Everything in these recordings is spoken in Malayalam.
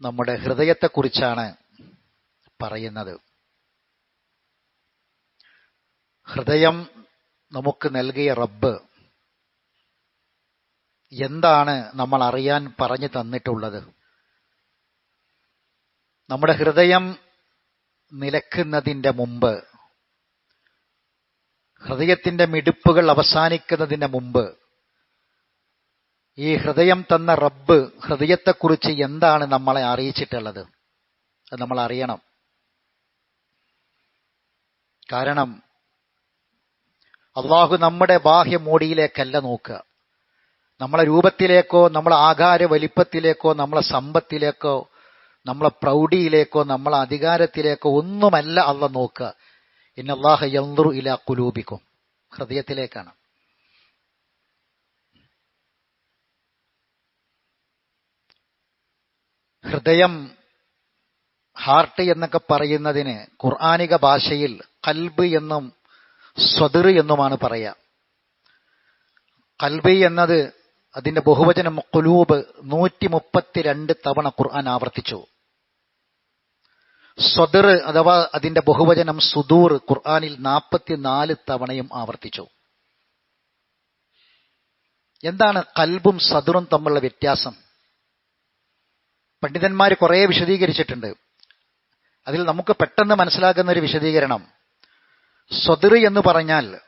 നമ്മുടെ ഹൃദയത്തെക്കുറിച്ചാണ് പറയുന്നത്. ഹൃദയം നമുക്ക് നൽകിയ റബ്ബ് എന്താണ് നമ്മൾ അറിയാൻ പറഞ്ഞു തന്നിട്ടുള്ളത്? നമ്മുടെ ഹൃദയം നിലക്കുന്നതിന്റെ മുമ്പ് ഹൃദയത്തിന്റെ മിടിപ്പുകൾ അവസാനിക്കുന്നതിന് മുമ്പ് ഈ ഹൃദയം തന്ന റബ്ബ് ഹൃദയത്തെക്കുറിച്ച് എന്താണ് നമ്മളെ അറിയിച്ചിട്ടുള്ളത്? അത് നമ്മൾ അറിയണം. കാരണം അള്ളാഹു നമ്മുടെ ബാഹ്യ ബാഹ്യമോടിയിലേക്കല്ല നോക്കുക. നമ്മളെ രൂപത്തിലേക്കോ നമ്മളെ ആകാര വലിപ്പത്തിലേക്കോ നമ്മളെ സമ്പത്തിലേക്കോ നമ്മളെ പ്രൗഢിയിലേക്കോ നമ്മളെ അധികാരത്തിലേക്കോ ഒന്നുമല്ല അള്ള നോക്കുക. ഇന്നല്ലാഹ യന്ത്രു ഇല കുലൂപിക്കും ഹൃദയത്തിലേക്കാണ്. ഹൃദയം ഹാർട്ട് എന്നൊക്കെ പറയുന്നതിന് ഖുർആാനിക ഭാഷയിൽ കൽബ് എന്നും സ്വതിർ എന്നുമാണ് പറയുക കൽബി എന്നത് അതിന്റെ ബഹുവചനം കുലൂബ് നൂറ്റി മുപ്പത്തിരണ്ട് തവണ ഖുർആൻ ആവർത്തിച്ചു. സ്വദർ അഥവാ അതിന്റെ ബഹുവചനം സുദൂർ ഖുർആാനിൽ നാൽപ്പത്തിനാല് തവണയും ആവർത്തിച്ചു. എന്താണ് കൽബും സദുറും തമ്മിലുള്ള വ്യത്യാസം? പണ്ഡിതന്മാർ കുറേ വിശദീകരിച്ചിട്ടുണ്ട്. അതിൽ നമുക്ക് പെട്ടെന്ന് മനസ്സിലാക്കുന്ന ഒരു വിശദീകരണം. സ്വതിർ എന്ന് പറഞ്ഞാൽ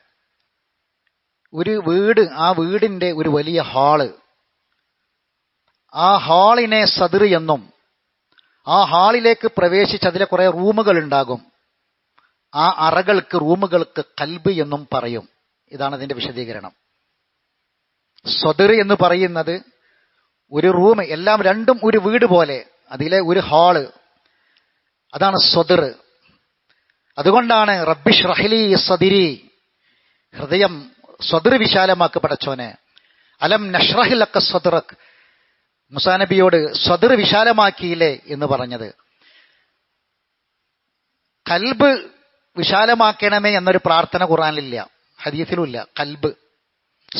ഒരു വീട് ആ വീടിന്റെ ഒരു വലിയ ഹാൾ. ആ ഹാളിനെ സതിർ എന്നും ആ ഹാളിലേക്ക് പ്രവേശിച്ച് അതിലെ കുറേ റൂമുകൾ ഉണ്ടാകും. ആ അറകൾക്ക് റൂമുകൾക്ക് കൽബ് എന്നും പറയും. ഇതാണ് അതിന്റെ വിശദീകരണം. സ്വതിർ എന്ന് പറയുന്നത് ഒരു റൂം എല്ലാം രണ്ടും ഒരു വീട് പോലെ അതിലെ ഒരു ഹാൾ. അതാണ് സ്വദർ അതുകൊണ്ടാണ് റബ്ബിഷ് റഹ്ലി സദിരി ഹൃദയം സ്വദർ വിശാലമാക്ക് പടച്ചോനെ അലം നഷ്റഹിലക്ക സ്വദറക് മുസാനബിയോട് സ്വദർ വിശാലമാക്കിയില്ലേ എന്ന് പറഞ്ഞത്. കൽബ് വിശാലമാക്കണമേ എന്നൊരു പ്രാർത്ഥന ഖുറാനിലില്ല ഹദീസിലുമില്ല കൽബ്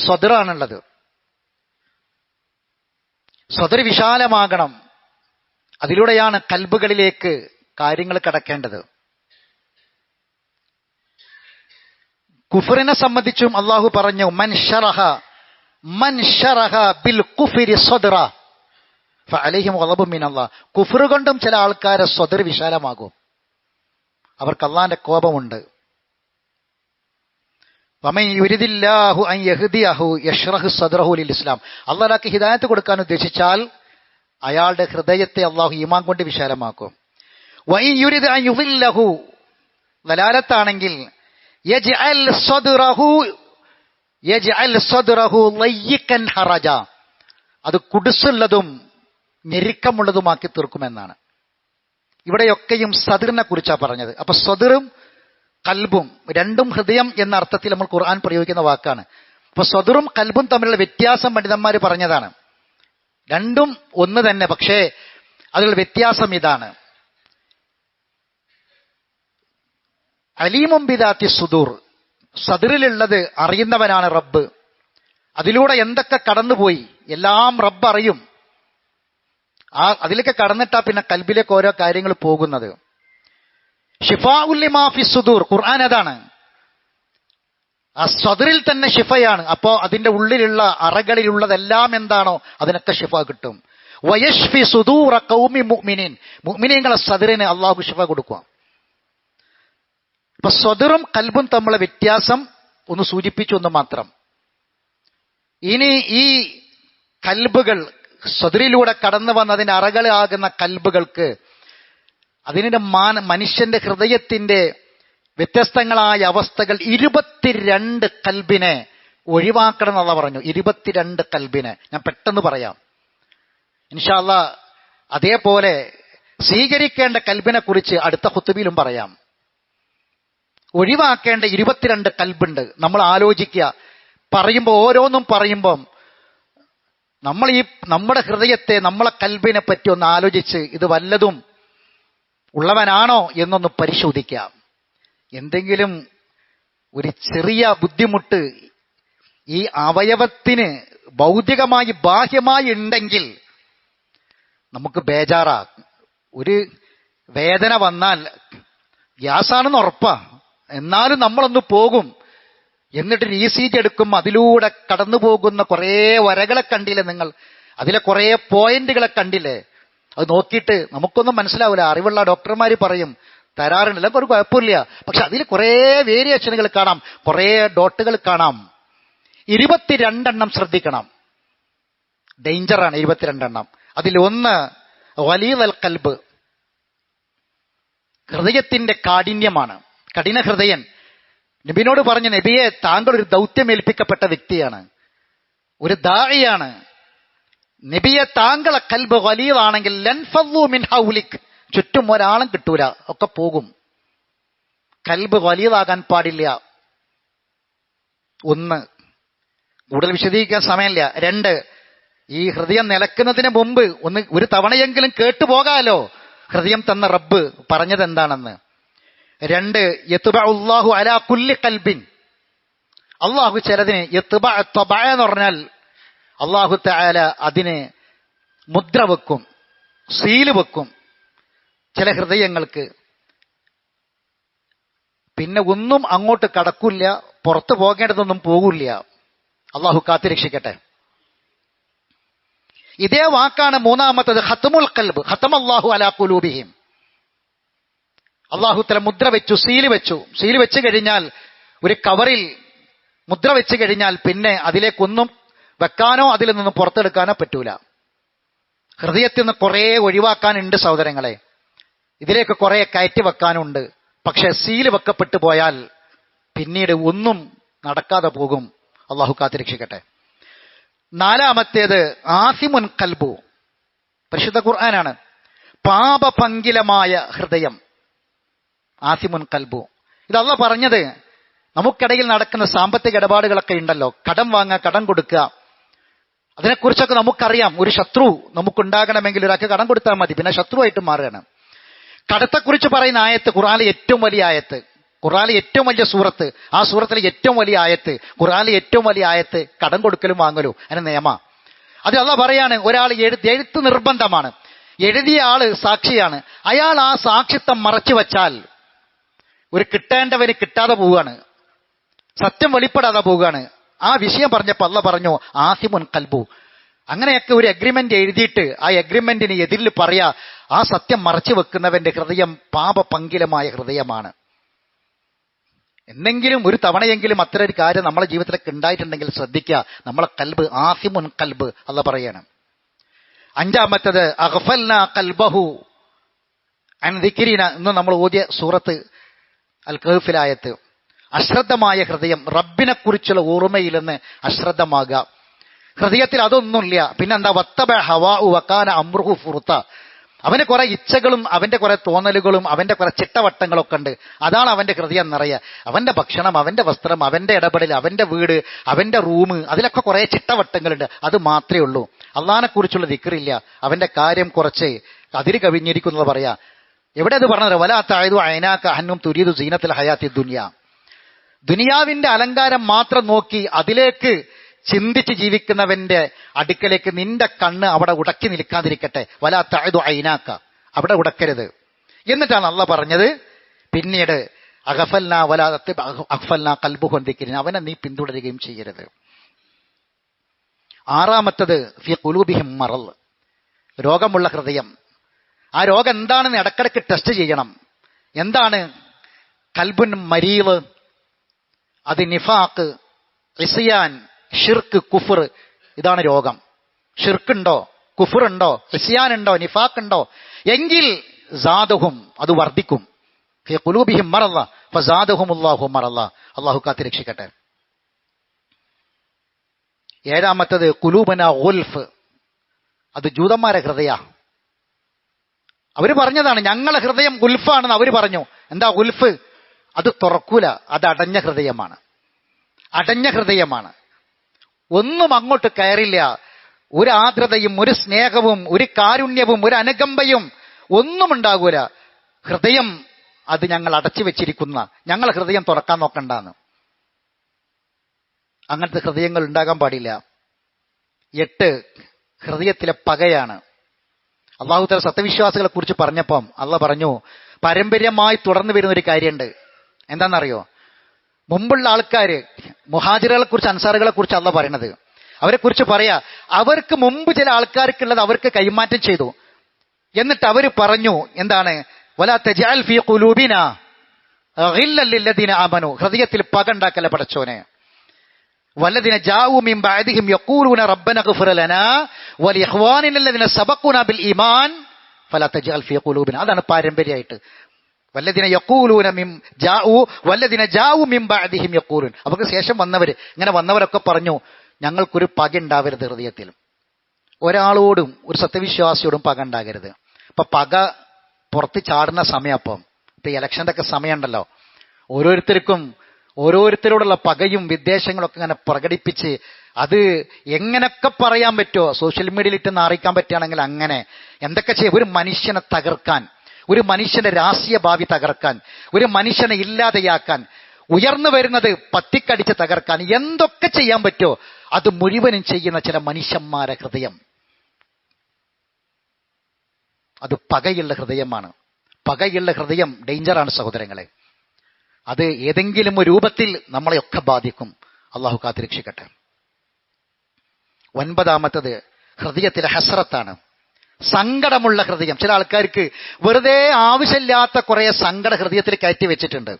സ്വദറാണുള്ളത്. സ്വദർ വിശാലമാകണം അതിലൂടെയാണ് കൽബുകളിലേക്ക് കാര്യങ്ങൾ കടക്കേണ്ടത്. കുഫറിനെ സംബന്ധിച്ചും അള്ളാഹു പറഞ്ഞു മൻഷറഹ മൻഷറഹ ബിൽ കുഫിരി സ്വദറ. അലഹിം ഒളബുമിനല്ല കുഫർ കൊണ്ടും ചില ആൾക്കാരെ സ്വതർ വിശാലമാകും അവർക്ക് അള്ളാന്റെ കോപമുണ്ട്. ഇസ്ലാം ഹിദായത്ത് കൊടുക്കാൻ ഉദ്ദേശിച്ചാൽ അയാളുടെ ഹൃദയത്തെ അള്ളാഹു ഈമാൻ കൊണ്ട് വിശാലമാക്കും. ലലാലത്താണെങ്കിൽ അത് കുടിസുള്ളതും ഞെരുക്കമുള്ളതുമാക്കി തീർക്കുമെന്നാണ്. ഇവിടെയൊക്കെയും സദിറിനെ കുറിച്ചാണ് പറഞ്ഞത്. അപ്പൊ സ്വദിറും കൽബും രണ്ടും ഹൃദയം എന്ന അർത്ഥത്തിൽ നമ്മൾ ഖുർആൻ പ്രയോഗിക്കുന്ന വാക്കാണ്. അപ്പൊ സ്വദുറും കൽബും തമ്മിലുള്ള വ്യത്യാസം പണ്ഡിതന്മാർ പറഞ്ഞതാണ്. രണ്ടും ഒന്ന് തന്നെ പക്ഷേ അതിലുള്ള വ്യത്യാസം ഇതാണ്. അലീമും ബിദാത്തി സുദൂർ. സദറിലുള്ളത് അറിയുന്നവനാണ് റബ്ബ്. അതിലൂടെ എന്തൊക്കെ കടന്നുപോയി എല്ലാം റബ്ബ് അറിയും. ആ അതിലൊക്കെ കടന്നിട്ടാ പിന്നെ കൽബിലേക്ക് ഓരോ കാര്യങ്ങൾ പോകുന്നത്. ഷിഫാ ഉല്ലിമാഫി സുദൂർ. ഖുർആൻ അതാണ് ആ സ്വദറിൽ തന്നെ ഷിഫയാണ്. അപ്പോ അതിന്റെ ഉള്ളിലുള്ള അറകളിലുള്ളതെല്ലാം എന്താണോ അതിനൊക്കെ ഷിഫ കിട്ടും. വയഷ്ഫി സുദൂറ കൗമി മുഅ്മിനീൻ. സദറിന് അള്ളാഹു ഷിഫ കൊടുക്കുക ഇപ്പൊ സ്വദറും കൽബും തമ്മിലെ വ്യത്യാസം ഒന്ന് സൂചിപ്പിച്ചു എന്ന് മാത്രം. ഇനി ഈ കൽബുകൾ സ്വദറിലൂടെ കടന്നു വന്ന അതിന്റെ അറകളാകുന്ന കൽബുകൾക്ക് അതിന്റെ മാന മനുഷ്യന്റെ ഹൃദയത്തിന്റെ വ്യത്യസ്തങ്ങളായ അവസ്ഥകൾ ഇരുപത്തിരണ്ട് കൽബിനെ ഒഴിവാക്കണം എന്നുള്ള പറഞ്ഞു. ഇരുപത്തിരണ്ട് കൽബിനെ. ഞാൻ പെട്ടെന്ന് പറയാം. ഇൻഷാല്ല അതേപോലെ സ്വീകരിക്കേണ്ട കൽബിനെ കുറിച്ച് അടുത്ത ഹുത്തുബിയിലും പറയാം. ഒഴിവാക്കേണ്ട ഇരുപത്തിരണ്ട് കൽബുണ്ട്. നമ്മൾ ആലോചിക്കുക. പറയുമ്പോൾ ഓരോന്നും പറയുമ്പം നമ്മൾ ഈ നമ്മുടെ ഹൃദയത്തെ നമ്മളെ കൽബിനെ പറ്റി ഒന്ന് ആലോചിച്ച് ഇത് വല്ലതും ഉള്ളവനാണോ എന്നൊന്ന് പരിശോധിക്കാം. എന്തെങ്കിലും ഒരു ചെറിയ ബുദ്ധിമുട്ട് ഈ അവയവത്തിന് ഭൗതികമായി ബാഹ്യമായി ഉണ്ടെങ്കിൽ നമുക്ക് ബേജാറാ. ഒരു വേദന വന്നാൽ ഗ്യാസാണെന്ന് ഉറപ്പാ. എന്നാലും നമ്മളൊന്ന് പോകും. എന്നിട്ട് ഇ സി ജി എടുക്കും. അതിലൂടെ കടന്നു പോകുന്ന കുറേ വരകളെ കണ്ടില്ലേ നിങ്ങൾ? അതിലെ കുറേ പോയിന്റുകളെ കണ്ടില്ലേ? അത് നോക്കിയിട്ട് നമുക്കൊന്നും മനസ്സിലാവില്ല അറിവുള്ള ഡോക്ടർമാർ പറയും തരാറുണ്ടല്ല ഒരു കുഴപ്പമില്ല. പക്ഷെ അതിൽ കുറേ വേരിയേഷനുകൾ കാണാം കുറേ ഡോട്ടുകൾ കാണാം. ഇരുപത്തിരണ്ടെണ്ണം ശ്രദ്ധിക്കണം. ഡേഞ്ചറാണ് ഇരുപത്തിരണ്ടെണ്ണം. അതിൽ ഒന്ന് വലിയൽ കൽബ്. ഹൃദയത്തിന്റെ കാഠിന്യമാണ്. കഠിന ഹൃദയൻ. നബിനോട് പറഞ്ഞ നബിയെ താങ്കൾ ഒരു ദൗത്യമേൽപ്പിക്കപ്പെട്ട വ്യക്തിയാണ്. ഒരു ദാഴിയാണ് നബിയെ താങ്കളെ കൽബ് വലിയതാണെങ്കിൽ മിൻ ഹൗലിക്. ചുറ്റും ഒരാളും കിട്ടൂല. ഒക്കെ പോകും. കൽബ് വലിയതാകാൻ പാടില്ല. ഒന്ന് കൂടുതൽ വിശദീകരിക്കാൻ സമയമില്ല. രണ്ട് ഈ ഹൃദയം നിലക്കുന്നതിന് മുമ്പ് ഒന്ന് ഒരു തവണയെങ്കിലും കേട്ടുപോകാലോ ഹൃദയം തന്ന റബ്ബ് പറഞ്ഞത് എന്താണെന്ന്. രണ്ട് യത്തുബ ഉള്ളാഹു അലാ കുല്ലി കൽബിൻ. അള്ളാഹു ചിലതിന് യത്തുബ എന്ന് പറഞ്ഞാൽ അള്ളാഹു തആല അതിന് മുദ്ര വെക്കും സീൽ വെക്കും ചില ഹൃദയങ്ങൾക്ക്. പിന്നെ ഒന്നും അങ്ങോട്ട് കടക്കില്ല പുറത്തു പോകേണ്ടതൊന്നും പോകില്ല. അള്ളാഹു കാത്തിരക്ഷിക്കട്ടെ ഇതേ വാക്കാണ് മൂന്നാമത്തത് ഹത്തമുൽ കൽബ് ഹത്തം അള്ളാഹു അലാ അള്ളാഹു തല മുദ്ര വെച്ചു സീൽ വെച്ചു. സീൽ വെച്ചു കഴിഞ്ഞാൽ ഒരു കവറിൽ മുദ്ര വെച്ചു കഴിഞ്ഞാൽ പിന്നെ അതിലേക്കൊന്നും വെക്കാനോ അതിൽ നിന്ന് പുറത്തെടുക്കാനോ പറ്റൂല. ഹൃദയത്തിൽ നിന്ന് കുറേ ഒഴിവാക്കാനുണ്ട് സഹോദരങ്ങളെ. ഇതിലേക്ക് കുറെ കയറ്റി വെക്കാനുണ്ട്. പക്ഷെ സീൽ വെക്കപ്പെട്ടു പോയാൽ പിന്നീട് ഒന്നും നടക്കാതെ പോകും. അള്ളാഹു കാത്തിരക്ഷിക്കട്ടെ നാലാമത്തേത് ആസിമുൻ കൽബു. പരിശുദ്ധ ഖുർആനാണ്. പാപപങ്കിലമായ ഹൃദയം. ആസിമുൻ കൽബു. ഇതല്ല പറഞ്ഞത് നമുക്കിടയിൽ നടക്കുന്ന സാമ്പത്തിക ഇടപാടുകളൊക്കെ ഉണ്ടല്ലോ. കടം വാങ്ങുക കടം കൊടുക്കുക. അതിനെക്കുറിച്ചൊക്കെ നമുക്കറിയാം. ഒരു ശത്രു നമുക്കുണ്ടാകണമെങ്കിൽ ഒരാൾക്ക് കടം കൊടുത്താൽ മതി. പിന്നെ ശത്രുവായിട്ട് മാറുകയാണ്. കടത്തെക്കുറിച്ച് പറയുന്ന ആയത്ത് ഖുറാനിലെ ഏറ്റവും വലിയ ആയത്ത് ഖുറാനിലെ ഏറ്റവും വലിയ സൂറത്ത് ആ സൂറത്തിലെ ഏറ്റവും വലിയ ആയത്ത് ഖുറാനിലെ ഏറ്റവും വലിയ ആയത്ത് കടം കൊടുക്കലും വാങ്ങലും അതിന് നിയമ. അത് അല്ല പറയാണ് ഒരാൾ എഴുത്ത് നിർബന്ധമാണ്. എഴുതിയ ആൾ സാക്ഷിയാണ്. അയാൾ ആ സാക്ഷിത്വം മറച്ചു വച്ചാൽ ഒരു കിട്ടേണ്ടവന് കിട്ടാതെ പോവുകയാണ്. സത്യം വെളിപ്പെടാതെ പോവുകയാണ്. ആ വിഷയം പറഞ്ഞപ്പോൾ അള്ള പറഞ്ഞു ആസിമുൻ കൽബു. അങ്ങനെയൊക്കെ ഒരു അഗ്രിമെന്റ് എഴുതിയിട്ട് ആ അഗ്രിമെന്റിന് എതിരിൽ പറയാ ആ സത്യം മറച്ചു വെക്കുന്നവന്റെ ഹൃദയം പാപപങ്കിലമായ ഹൃദയമാണ്. എന്തെങ്കിലും ഒരു തവണയെങ്കിലും അത്ര ഒരു കാര്യം നമ്മളെ ജീവിതത്തിലൊക്കെ ഉണ്ടായിട്ടുണ്ടെങ്കിൽ ശ്രദ്ധിക്കുക നമ്മളെ കൽബ് ആസിമുൻ കൽബ് അല്ല പറയാണ്. അഞ്ചാമത്തത് അഹ്ഫൽന കൽബഹു. അൻദിക്കിരീന ഇന്ന് നമ്മൾ ഓതിയ സൂറത്ത് അൽ കഹഫിലായത്ത് അശ്രദ്ധമായ ഹൃദയം റബ്ബിനെക്കുറിച്ചുള്ള ഓർമ്മയിൽ നിന്ന് അശ്രദ്ധമാകുക. ഹൃദയത്തിൽ അതൊന്നുമില്ല. പിന്നെന്താ? വത്തബ ഹവാ വക്കാന അമ്രുഹു ഫുർത്ത. അവന് കുറെ ഇച്ഛകളും അവന്റെ കുറെ തോന്നലുകളും അവന്റെ കുറെ ചിട്ടവട്ടങ്ങളൊക്കെ ഉണ്ട്. അതാണ് അവന്റെ ഹൃദയം നിറയെ. അവന്റെ ഭക്ഷണം അവന്റെ വസ്ത്രം അവന്റെ ഇടപെടൽ അവന്റെ വീട് അവന്റെ റൂം അതിലൊക്കെ കുറെ ചിട്ടവട്ടങ്ങളുണ്ട്. അത് മാത്രമേ ഉള്ളൂ. അള്ളഹാനെ കുറിച്ചുള്ള ദിക്കറില്ല അവന്റെ കാര്യം കുറച്ച് അതിര് കവിഞ്ഞിരിക്കുന്നത് പറയാ. എവിടെ അത് പറഞ്ഞത്? വലാത്തായതു അയനാക്ക അഹന്നും തുരിയതു സീനത്തിൽ ഹയാത്തി ദുനിയ. ദുനിയാവിന്റെ അലങ്കാരം മാത്രം നോക്കി അതിലേക്ക് ചിന്തിച്ച് ജീവിക്കുന്നവന്റെ അടുക്കലേക്ക് നിന്റെ കണ്ണ് അവിടെ ഉടക്കി നിൽക്കാതിരിക്കട്ടെ. വലാ താഴ്തു അയിനാക്ക അവിടെ ഉടക്കരുത്. എന്നിട്ടാണ് അള്ള പറഞ്ഞത് പിന്നീട് അഗഫൽന വലാ അഹ്ഫൽന കൽബു കൊണ്ടിരിക്കുന്ന അവനെ നീ പിന്തുടരുകയും ചെയ്യരുത്. ആറാമത്തത് ഫി കുലൂബിഹിം മറൽ. രോഗമുള്ള ഹൃദയം. ആ രോഗം എന്താണെന്ന് ഇടക്കിടക്ക് ടെസ്റ്റ് ചെയ്യണം. എന്താണ്? കൽബുൻ മരീവ് അത് നിഫാക്ക് ഇസിയാൻ ഷിർക്ക് കുഫർ ഇതാണ് രോഗം. ഷിർക്കുണ്ടോ? കുഫറുണ്ടോ? നിഫാക്ക് ഉണ്ടോ എങ്കിൽ സാദുഹും അത് വർദ്ധിക്കും. കുലൂബിഹിം മറല്ല ഫസാദഹും അള്ളാഹു മറല്ല അള്ളാഹു കാത്തിരക്ഷിക്കട്ടെ ഏഴാമത്തത് കുലൂബന ഉൽഫ് അത് ജൂതന്മാരെ ഹൃദയ. അവർ പറഞ്ഞതാണ് ഞങ്ങളെ ഹൃദയം ഗുൽഫാണെന്ന് അവർ പറഞ്ഞു. എന്താ ഉൽഫ് അത് തുറക്കൂല. അത് അടഞ്ഞ ഹൃദയമാണ്. അടഞ്ഞ ഹൃദയമാണ്. ഒന്നും അങ്ങോട്ട് കയറില്ല. ഒരു ആർദ്രതയും ഒരു സ്നേഹവും ഒരു കാരുണ്യവും ഒരു അനുകമ്പയും ഒന്നും ഉണ്ടാകൂല. ഹൃദയം അത് ഞങ്ങൾ അടച്ചു വെച്ചിരിക്കുന്ന ഞങ്ങൾ ഹൃദയം തുറക്കാൻ നോക്കണ്ടാന്ന്. അങ്ങനത്തെ ഹൃദയങ്ങൾ ഉണ്ടാകാൻ പാടില്ല. എട്ട് ഹൃദയത്തിലെ പകയാണ്. അള്ളാഹുത്തല സത്യവിശ്വാസികളെ കുറിച്ച് പറഞ്ഞപ്പം അള്ള പറഞ്ഞു പാരമ്പര്യമായി തുടർന്നു വരുന്ന ഒരു കാര്യമുണ്ട്. എന്താണെന്നറിയോ? മുമ്പുള്ള ആൾക്കാർ മുഹാജിറുകളെ കുറിച്ച് അൻസാറുകളെ കുറിച്ച് അല്ല പറയണത്. അവരെ കുറിച്ച് പറയാ അവർക്ക് മുമ്പ് ചില ആൾക്കാർക്കുള്ളത് അവർക്ക് കൈമാറ്റം ചെയ്തു. എന്നിട്ട് അവർ പറഞ്ഞു എന്താണ്? വലാ ആമനു. ഹൃദയത്തിൽ പക ഉണ്ടാക്കല പടച്ചോനെ. വല്ലതിനെ സബഖൂന ബിൽ ഈമാൻ. അതാണ് പാരമ്പര്യമായിട്ട്. വല്ലദിന യക്കൂലൂന മിം ജാവു വല്ലതിനെ ജാവു മിം ബഅദിഹിം യഖൂലൂൻ. അവർക്ക് ശേഷം വന്നവർ ഇങ്ങനെ വന്നവരൊക്കെ പറഞ്ഞു ഞങ്ങൾക്കൊരു പക ഉണ്ടാവരുത് ഹൃദയത്തിൽ. ഒരാളോടും ഒരു സത്യവിശ്വാസിയോടും പക ഉണ്ടാകരുത്. അപ്പൊ പക പുറത്ത് ചാടുന്ന സമയം അപ്പം. ഇപ്പൊ ഈ ഇലക്ഷന്റെ ഒക്കെ സമയമുണ്ടല്ലോ. ഓരോരുത്തർക്കും ഓരോരുത്തരോടുള്ള പകയും വിദ്വേഷങ്ങളൊക്കെ ഇങ്ങനെ പ്രകടിപ്പിച്ച് അത് എങ്ങനെയൊക്കെ പറയാൻ പറ്റുമോ സോഷ്യൽ മീഡിയയിൽ ഇട്ട് നാറിക്കാൻ പറ്റുകയാണെങ്കിൽ അങ്ങനെ. എന്തൊക്കെ ചെയ്യും? ഒരു മനുഷ്യനെ തകർക്കാൻ. ഒരു മനുഷ്യന്റെ രാഷ്ട്രീയ ഭാവി തകർക്കാൻ ഒരു മനുഷ്യനെ ഇല്ലാതെയാക്കാൻ ഉയർന്നു വരുന്നത് പത്തിക്കടിച്ച് തകർക്കാൻ എന്തൊക്കെ ചെയ്യാൻ പറ്റുമോ അത് മുഴുവനും ചെയ്യുന്ന ചില മനുഷ്യന്മാരെ ഹൃദയം. അത് പകയുള്ള ഹൃദയമാണ്. പകയുള്ള ഹൃദയം ഡേഞ്ചറാണ് സഹോദരങ്ങളെ. അത് ഏതെങ്കിലും രൂപത്തിൽ നമ്മളെയൊക്കെ ബാധിക്കും. അള്ളാഹു കാത്തിരക്ഷിക്കട്ടെ. ഒൻപതാമത്തത് ഹൃദയത്തിലെ ഹസ്രത്താണ്. സങ്കടമുള്ള ഹൃദയം. ചില ആൾക്കാർക്ക് വെറുതെ ആവശ്യമില്ലാത്ത കുറെ സങ്കട ഹൃദയത്തിൽ കയറ്റി വെച്ചിട്ടുണ്ട്.